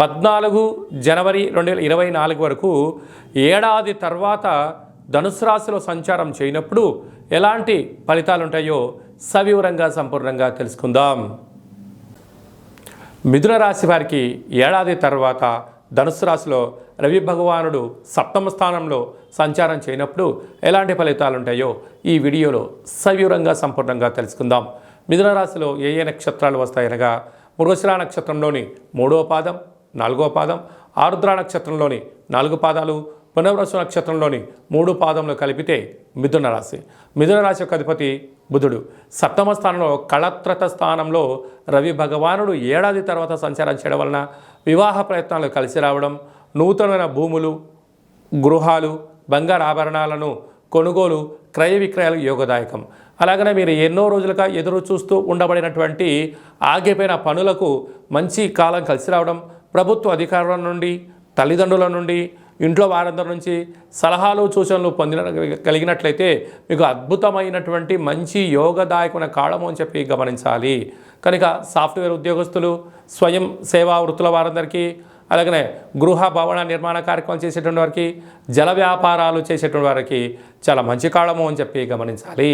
పద్నాలుగు జనవరి రెండు వేల ఇరవై నాలుగు వరకు ఏడాది తర్వాత ధనుసు రాశిలో సంచారం చేయనప్పుడు ఎలాంటి ఫలితాలు ఉంటాయో సవివరంగా సంపూర్ణంగా తెలుసుకుందాం. మిథున రాశి వారికి ఏడాది తర్వాత ధనుసు రాశిలో రవి భగవానుడు సప్తమ స్థానంలో సంచారం చేయనప్పుడు ఎలాంటి ఫలితాలు ఉంటాయో ఈ వీడియోలో సవివరంగా సంపూర్ణంగా తెలుసుకుందాం. మిథున రాశిలో ఏ ఏ నక్షత్రాలు వస్తాయనగా మృగశిర నక్షత్రంలోని మూడవ పాదం నాలుగో పాదం. ఆరుద్ర నక్షత్రంలోని నాలుగు పాదాలు పునర్వసు నక్షత్రంలోని మూడు పాదములు కలిపితే మిథున రాశి. మిథున రాశి యొక్క అధిపతి బుధుడు. సప్తమ స్థానంలో కళత్రత స్థానంలో రవి భగవానుడు ఏడాది తర్వాత సంచారం చేయడం వలన వివాహ ప్రయత్నాలు కలిసి రావడం నూతనమైన భూములు గృహాలు బంగారు ఆభరణాలను కొనుగోలు క్రయ విక్రయాలు యోగదాయకం. అలాగనే మీరు ఎన్నో రోజులుగా ఎదురు చూస్తూ ఉండబడినటువంటి ఆగిపోయిన పనులకు మంచి కాలం కలిసి రావడం ప్రభుత్వ అధికారుల నుండి తల్లిదండ్రుల నుండి ఇంట్లో వారందరి నుంచి సలహాలు సూచనలు పొందిన కలిగినట్లయితే మీకు అద్భుతమైనటువంటి మంచి యోగదాయకమైన కాలము అని చెప్పి గమనించాలి. కనుక సాఫ్ట్వేర్ ఉద్యోగస్తులు స్వయం సేవా వృత్తుల వారందరికీ అలాగనే గృహ భవన నిర్మాణ కార్యక్రమాలు చేసేటువంటి వారికి జల వ్యాపారాలు చేసేటువంటి వారికి చాలా మంచి కాలము అని చెప్పి గమనించాలి.